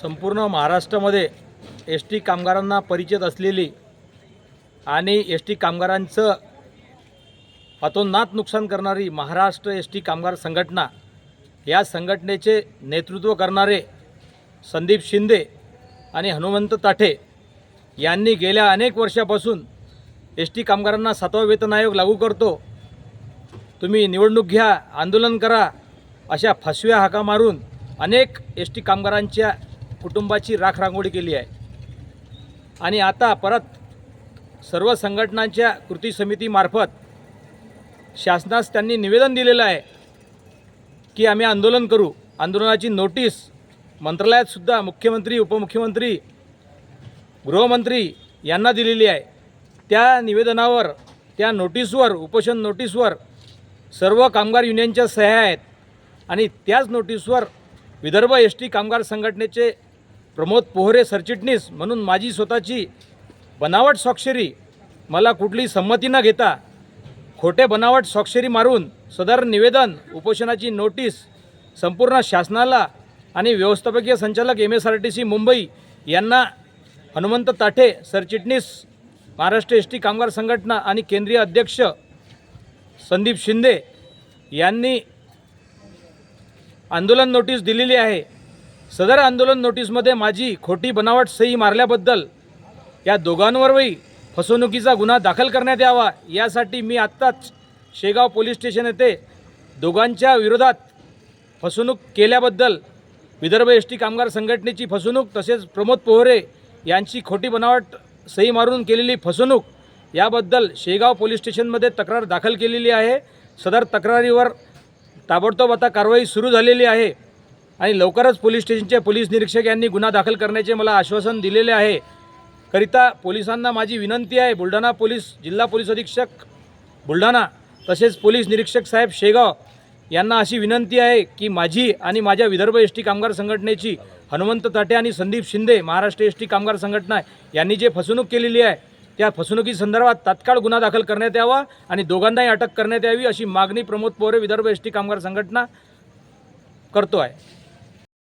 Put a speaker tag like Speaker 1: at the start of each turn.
Speaker 1: संपूर्ण महाराष्ट्रामध्ये S T कामगारांना परिचित असलेली आणि एस टी कामगारांचं अतोनात नुकसान करणारी महाराष्ट्र एस टी कामगार संघटना या संघटनेचे नेतृत्व करणारे संदीप शिंदे आणि हनुमंत ताठे यांनी गेल्या अनेक वर्षापासून एस टी कामगारांना सातवा वेतन आयोग लागू करतो. तुम्ही निवडणूक घ्या आंदोलन करा अशा फसव्या हाका मारून अनेक एस टी कामगारांच्या कुटुंबाची राखरांगोळी केली आहे. आणि आता परत सर्व संघटनांच्या कृती समितीमार्फत शासनास त्यांनी निवेदन दिलेलं आहे की आम्ही आंदोलन करू. आंदोलनाची नोटीस मंत्रालयातसुद्धा मुख्यमंत्री उपमुख्यमंत्री गृहमंत्री यांना दिलेली आहे. त्या निवेदनावर त्या नोटीसवर उपोषण नोटीसवर सर्व कामगार युनियनच्या सह्या आहेत. आणि त्याच नोटीसवर विदर्भ एस टी कामगार संघटनेचे प्रमोद पोहरे सरचिटणीस म्हणून माझी स्वतःची बनावट स्वाक्षरी मला कुठली संमती न घेता खोटे बनावट स्वाक्षरी मारून सदर निवेदन उपोषणाची नोटीस संपूर्ण शासनाला आणि व्यवस्थापकीय संचालक M S R T C Mumbai यांना हनुमंत ताठे सरचिटणीस महाराष्ट्र एस टी कामगार संघटना आणि केंद्रीय अध्यक्ष संदीप शिंदे यांनी आंदोलन नोटीस दिलेली आहे. सदर आंदोलन नोटीसमध्ये माझी खोटी बनावट सही मारल्याबद्दल या दोघांवरही फसवणुकीचा गुन्हा दाखल करण्यात यावा यासाठी मी आत्ताच शेगाव पोलीस स्टेशन येथे दोघांच्या विरोधात फसवणूक केल्याबद्दल विदर्भ एस टी कामगार संघटनेची फसवणूक तसेच प्रमोद पोहरे यांची खोटी बनावट सही मारून केलेली फसवणूक याबद्दल शेगाव पोलीस स्टेशनमध्ये तक्रार दाखल केलेली आहे. सदर तक्रारीवर ताबडतोब आता कारवाई सुरू झालेली आहे. आणि लवकरच पोलीस स्टेशनचे पोलीस निरीक्षक यांनी गुन्हा दाखल करण्याचे मला आश्वासन दिलेले आहे. करिता पोलिसांना माझी विनंती आहे. बुलढाणा पोलीस जिल्हा पोलीस अधीक्षक बुलढाणा तसेच पोलीस निरीक्षक साहेब शेगाव यांना अशी विनंती आहे की माझी आणि माझ्या विदर्भ एस टी कामगार संघटनेची हनुमंत ताटे आणि संदीप शिंदे महाराष्ट्र एस टी कामगार संघटना यांनी जे फसवणूक केलेली आहे त्या फसवणुकीसंदर्भात तात्काळ गुन्हा दाखल करण्यात यावा आणि दोघांनाही अटक करण्यात यावी अशी मागणी प्रमोद पोरे विदर्भ एस टी कामगार संघटना करतो आहे.